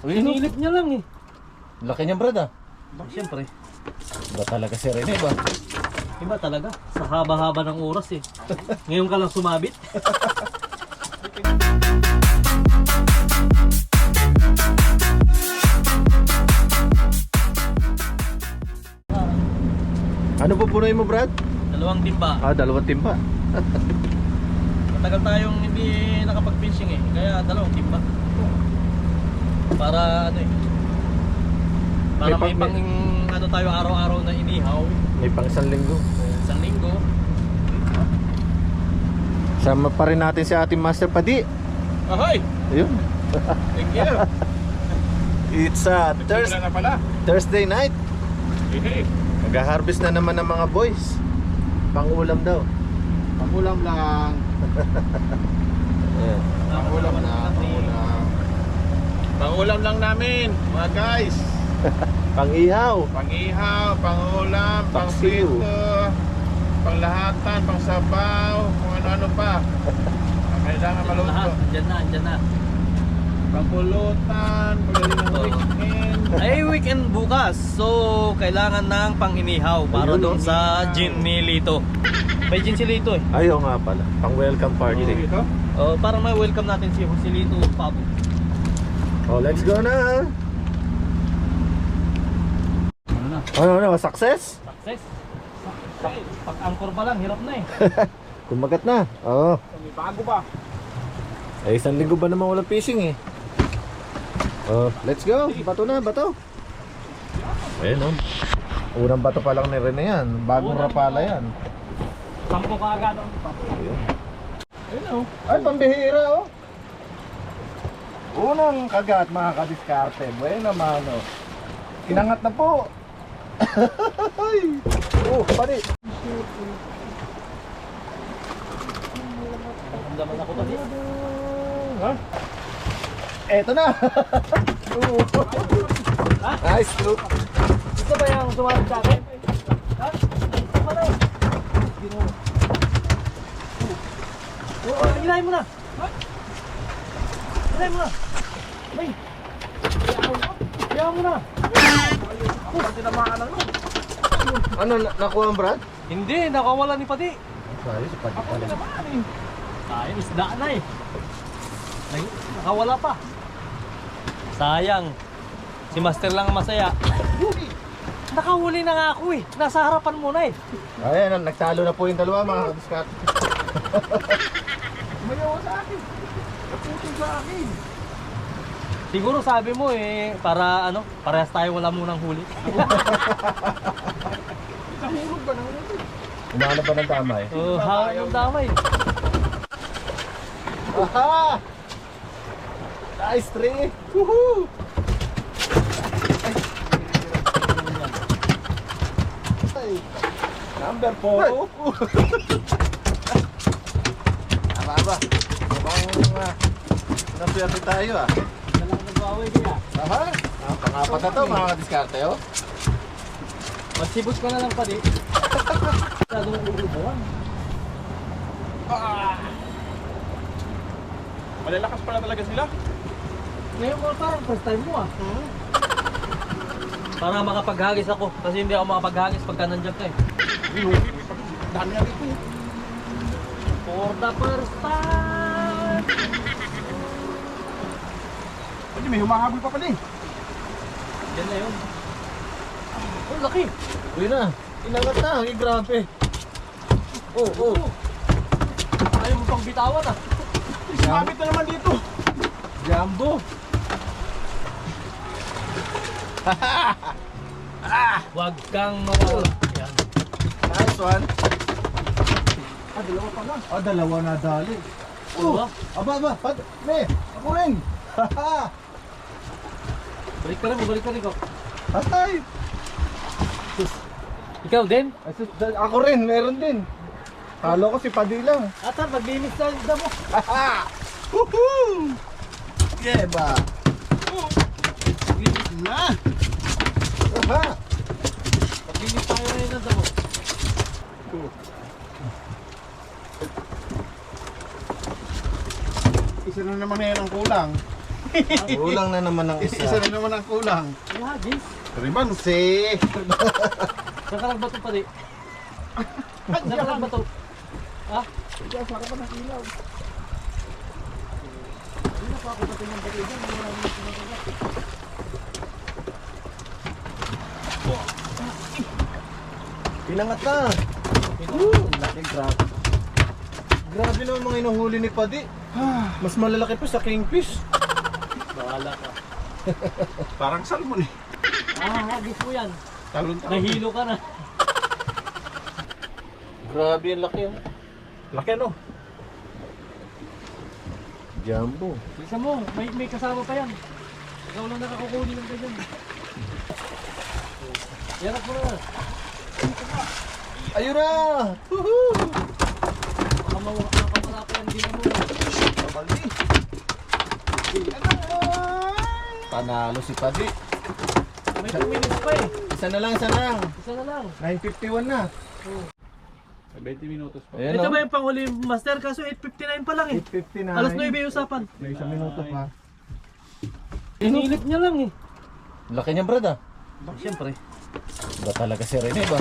Sinilip niya lang eh. Laki niya brad ah. Siyempre, Ba talaga si Rene ba? iba talaga. Sa haba-haba ng oras eh. Ngayon ka lang sumabit. Ano po punoy mo brad? Dalawang timba. Ah, dalawang timba. Matagal tayong hindi nakapag-fishing eh. Kaya dalawang timba. Para ano eh. Para May may, pang- ano tayo araw-araw na inihaw. May pang isang linggo. Isang linggo. Sama pa rin natin si ating Master Padi. Ahoy! Ayun. Thank you! It's a Thurs na pala. Thursday night. Hey, Mag-harvest na naman ng mga boys. Pangulam daw. Pangulam lang. Ayan. Pangulam na. Pangulam. Pangulam lang namin, mga guys. Pang-ihaw. Pangihaw, pangulam, Paksiw. pangprito, panglahatan, pangsabaw, kung ano-ano pa. Ang Kailangan maluto. dyan na, dyan na. Pangpulutan, pagaling ng weekend. Ay, weekend bukas. So, kailangan ng pang-inihaw para Ayun, doon sa inihaw. gin ni Lito. May gin si Lito eh. Ayaw nga pala. Pang-welcome party. Ito? Oh, para may welcome natin si, si Lito Pabo. Oh, let's go na. Ano na? Ano, ano, success? Success. Pag, pag-angkor pa lang, hirap na eh. Kumagat na. Oo. May bago ba? Eh, isang linggo ba naman walang fishing eh? Oh, let's go. Bato na, bato. Ayun oh. Unang bato pa lang ni Rene yan. Bagong Unang rapala yan. Sampo ka agad papo. Ayun. Ayun oh. Ay, pambihira oh. Unang kagat mga kadiskarte. Bueno mano. Kinangat na po. Oh, pari. Ramdaman ako pa din. Ha? Eto na. Nice look. Ito ba yung sumarap sa akin? Ha? Ano? Gino. Oh, oh, ilahin mo na. Ha? Ilahin mo na. Ay. Ilahin mo na. Ano, na- nakuha ang Brad? Hindi, nakawala ni Pati. Sorry, si Padi pala. Sayang, isda na eh. Ay, nakawala pa. Sayang. Si Master lang ang masaya. Nakahuli na nga ako eh. Nasa harapan mo na eh. Ayan, nagtalo na po yung dalawa mga kadiskarte. Umayaw sa akin. Naputol sa akin. Siguro sabi mo eh, para ano, parehas tayo wala munang huli. Nahulog ba? Nahulog. Umahanap pa ng tama eh. Oh, hawak ng damay. Aha! Nice tree! Woohoo! Number 4. Tama ba? Mukhang uh, naswerte tayo ah. Dalang nag-away kaya. Aha! Ah, pangapat na to mga diskarte oh. Magsibot ka na lang pa di. Masyadong uubuhan. Malalakas pala talaga sila. Ngayon mo parang first time mo ah. Para makapaghagis ako. Kasi hindi ako makapaghagis pagka nandiyan ka eh. Dami na dito. For the first time! Hindi, may humahabol pa pala eh. Yan na yun. Oh, laki! Uy na! Inangat na! Ay, grabe! Oh, oh! Ayaw mo pang bitawan ah. Sumabit na naman dito. Jumbo! Huwag kang mawala. Yan. Nice one! Ah, dalawa pa lang. Ah, dalawa na dali. Oh, Aba, aba! Pat, me! Ako rin! Haha! Balik ka rin, balik ka rin ko. Hatay! Ikaw din? Sus- Ako rin, meron din. Kalo ko si Padi lang. Ata, maglinis na yung damo. Haha! Woohoo! Yeah, ba? Linis na. Aha! Maglinis tayo ngayon ng damo. Isa na naman yan ang kulang. Kulang na naman ng Isa isa. rin naman ang kulang. Wala, James. Rimanse. Saan ka nagbato pa di? Saan ka nagbato? Ha? Pinangat na. Laki grab. Grabe naman mga inuhuli ni Padi. Mas malalaki pa sa kingfish. Bahala ka. Parang salmon eh. Ah, hagis mo yan. Talon-talon. Nahilo ka na. Grabe ang laki oh. Laki no? Jumbo. Isa mo, may, may kasama pa yan. Ikaw lang nakakukunin ng ganyan. Yarap mo na. Ayun na! Woohoo! Baka mawa- makamarap yan din mo. Kabali. Panalo si Padi. May 2 minutes pa eh. Isa na lang, isa na lang. Isa na lang. 9.51 na. 20 minutos pa. Ayan Ito oh. ba yung panghuli master? Kaso 8.59 pa lang eh. 8.59. Alas 9 yung usapan. May isang minuto pa. Inilip niya lang eh. Laki niya, brad ah. Siyempre. Ba talaga si Rene ba?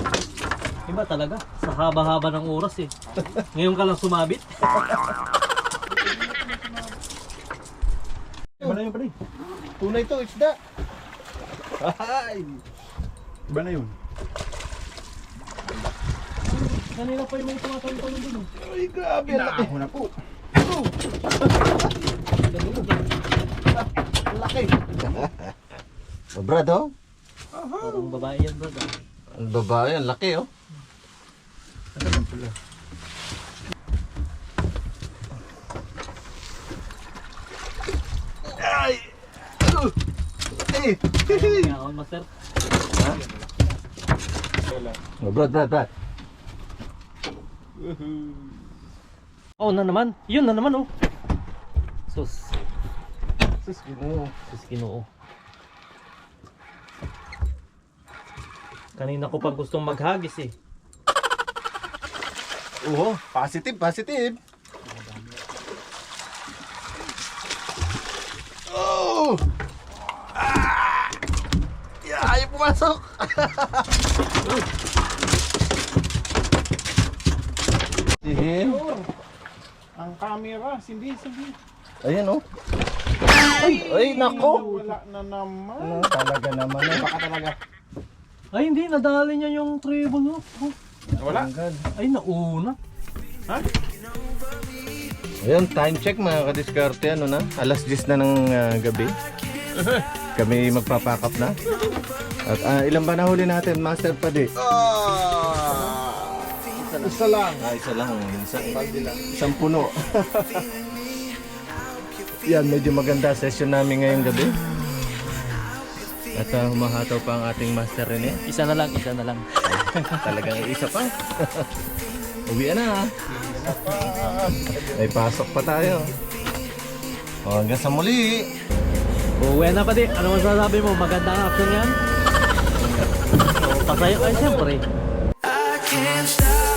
Iba talaga. Sa haba-haba ng oras eh. Ngayon ka lang sumabit. Iba na yun pare. Tunay to, isda. Ay! Iba na yun. Kanina pa yung may tumatalon-talon dun. oh. Ay, grabe. ang laki. Na po. Laki. oh, brad oh. Parang babae yan bro. Ang babae, ang laki oh. Ay! Uh! Eh! Kaya master. Oh, brad, brad, brad. Oh na naman. Yun na naman oh. Sus. Sus, ginoo. Sus kinoo. Kanina ko pa gustong maghagis eh. Oo, positive, positive. Oh! Ah! Pumasok. Sige. Ang camera, hindi, hindi. Ayan oh. Ay, ay nako. Wala na naman. Ano, talaga naman eh. Baka talaga. Ay hindi, nadali niya yung treble oh. Oh, Wala. Ay nauna. Ayan, time check mga kadiskarte. Ano na? Alas 10 na ng ah, gabi. Kami magpapakap na. At ah, ilan ba nahuli natin, Master Padi? Isa lang. Ah, isa lang. Isang, isang puno. Yan, medyo maganda session namin ngayong gabi. At ah, humahataw pa ang ating Master Rene. Isa na lang, isa na lang. Talagang isa pa. Uwi na. ah. May pasok pa tayo. O, hanggang sa muli. Uwi na pa di. Ano masasabi mo? Maganda ang action yan? Patay, ay siyempre. I can't stop.